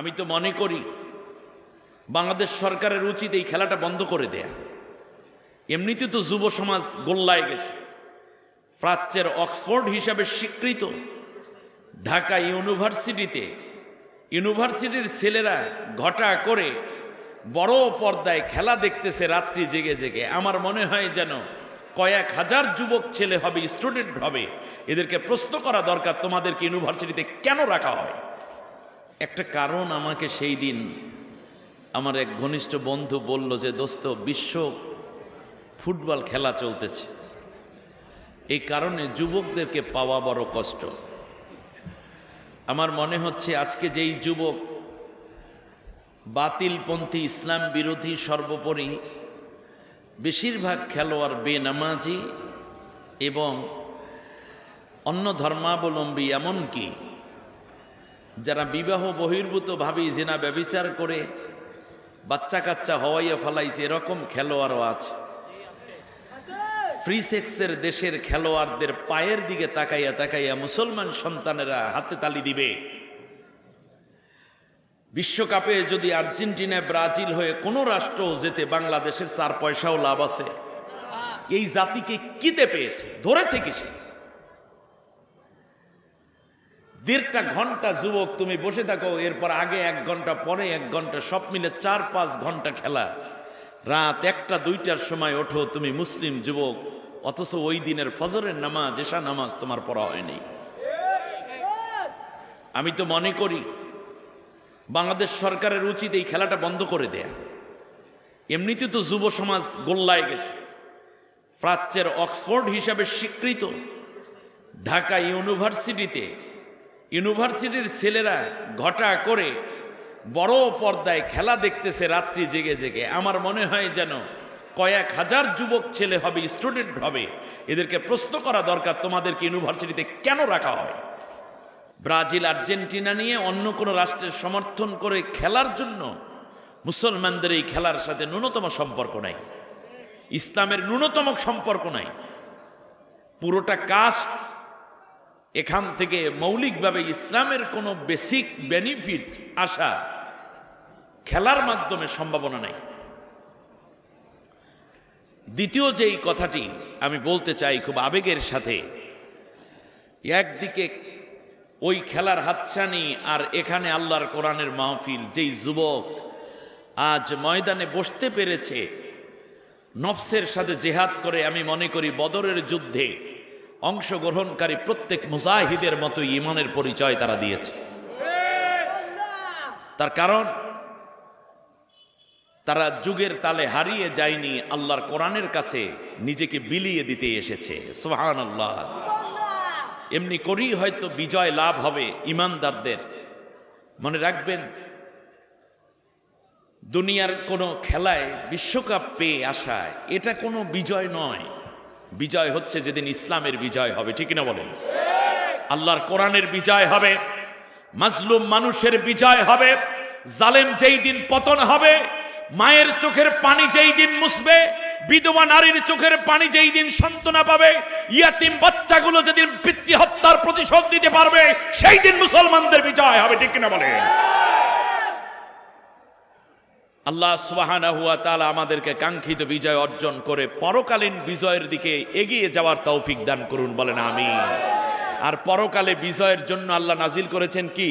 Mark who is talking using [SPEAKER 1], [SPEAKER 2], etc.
[SPEAKER 1] আমি তো মনে করি বাংলাদেশ সরকারের উচিত এই খেলাটা বন্ধ করে দেয়া। এমনিতে তো যুব সমাজ গোল্লায় গেছে। প্রাচ্যের অক্সফোর্ড হিসাবে স্বীকৃত। ঢাকা ইউনিভার্সিটিতে ইউনিভার্সিটির ছেলেরা ঘটা করে বড় পর্দায় খেলা দেখতেছে রাত্রি জেগে জেগে। আমার মনে হয় যেন কয়েক হাজার যুবক ছেলে হবে স্টুডেন্ট হবে। এদেরকে প্রশ্ন করা দরকার, তোমাদেরকে ইউনিভার্সিটিতে কেন রাখা হয়? একটা কারণ আমাকে সেই দিন আমার এক ঘনিষ্ঠ বন্ধু বলল যে, দোস্ত, বিশ্ব ফুটবল খেলা চলতেছে। এই কারণে যুবকদেরকে পাওয়া বড় কষ্ট। আমার মনে হচ্ছে আজকে যেই যুবক বাতিলপন্থী ইসলাম বিরোধী সর্বোপরি বেশিরভাগ খেলোয়াড় বেনামাজি এবং অন্য ধর্মাবলম্বী এমনকি যারা বিবাহ বহির্ভূতভাবেই জেনা ব্যবিচার করে বাচ্চা কাচ্চা হওয়াইয়া ফেলাইছে, এরকম খেলোয়াড়ও আছে। ফ্রি সেক্সের দেশের খেলোয়াড়দের পায়ের দিকে তাকাইয়া তাকাইয়া মুসলমান সন্তানেরা হাতে তালি দিবে। বিশ্বকাপে যদি আর্জেন্টিনা, ব্রাজিল হয়ে কোনো রাষ্ট্র যেতে বাংলাদেশের চার পয়সাও লাভ আছে। এই জাতিকে কিতে পেয়েছে? ধরেছে কিসে? দেড়টা ঘণ্টা যুবক তুমি বসে থাকো, এরপর আগে এক ঘণ্টা, পরে এক ঘণ্টা, সব মিলে চার পাঁচ ঘণ্টা খেলা। রাত একটা, দুইটার সময় ওঠো তুমি মুসলিম যুবক, অথচ ওই দিনের ফজরের নামাজ, এশা নামাজ তোমার পড়া হয়নি। আমি তো মনে করি, বাংলাদেশ সরকারের উচিত এই খেলাটা বন্ধ করে দেয়া। এমনিতে তো যুব সমাজ গোল্লায় গেছে। প্রাচ্যের অক্সফোর্ড হিসাবে স্বীকৃত। ঢাকা ইউনিভার্সিটিতে ইউনিভার্সিটির ছেলেরা ঘটা করে বড় পর্দায় খেলা দেখতেছে রাত্রি জেগে জেগে। আমার মনে হয় যেন কয়েক হাজার যুবক ছেলে হবে স্টুডেন্ট হবে। এদেরকে প্রশ্ন করা দরকার, তোমাদেরকে ইউনিভার্সিটিতে কেন রাখা হয়? ব্রাজিল, আর্জেন্টিনা নিয়ে অন্য কোনো রাষ্ট্রের সমর্থন করে খেলার জন্য মুসলমানদের এই খেলার সাথে ন্যূনতম সম্পর্ক নাই। ইসলামের ন্যূনতম সম্পর্ক নাই। পুরোটা কাস্ট এখান থেকে মৌলিকভাবে ইসলামের কোনো বেসিক বেনিফিট আসা খেলার মাধ্যমে সম্ভাবনা নাই। দ্বিতীয় যেই কথাটি আমি বলতে চাই খুব আবেগের সাথে, একদিকে ওই খেলার হাতছানি আর এখানে আল্লাহর কোরআনের মাহফিল, যেই যুবক আজ ময়দানে বসতে পেরেছে, নফসের সাথে জেহাদ করে আমি মনে করি বদরের যুদ্ধে অংশগ্রহণকারী প্রত্যেক মুজাহিদের মতো ইমানের পরিচয় তারা দিয়েছে। তার কারণ, তারা যুগের তালে হারিয়ে যায়নি, আল্লাহর কোরআনের কাছে নিজেকে বিলিয়ে দিতে এসেছে। সোহান আল্লাহ এমনি করেই হয়তো বিজয় লাভ হবে ইমানদারদের। মনে রাখবেন, দুনিয়ার কোনো খেলায় বিশ্বকাপ পেয়ে আসা, এটা কোনো বিজয় নয়। বিজয় হচ্ছে যেদিন ইসলামের বিজয় হবে, ঠিক না বলেন? আল্লাহর কোরআনের বিজয় হবে, মাজলুম মানুষের বিজয় হবে, জালেম যেই দিন পতন হবে, মায়ের চোখের পানি যেই দিন মুছবে, বিধবা নারীর চোখের পানি যেই দিন সান্ত্বনা পাবে, ইয়াতিম বাচ্চাগুলো যেদিন পিতৃ হত্যার প্রতিশোধ দিতে পারবে, সেই দিন মুসলমানদের বিজয় হবে, ঠিক কিনা বলে আল্লাহ সুবাহানা হুয়া তালা আমাদেরকে কাঙ্ক্ষিত বিজয় অর্জন করে পরকালীন বিজয়ের দিকে এগিয়ে যাওয়ার তৌফিক দান করুন, বলেন আমি আর পরকালে বিজয়ের জন্য আল্লাহ নাজিল করেছেন কি?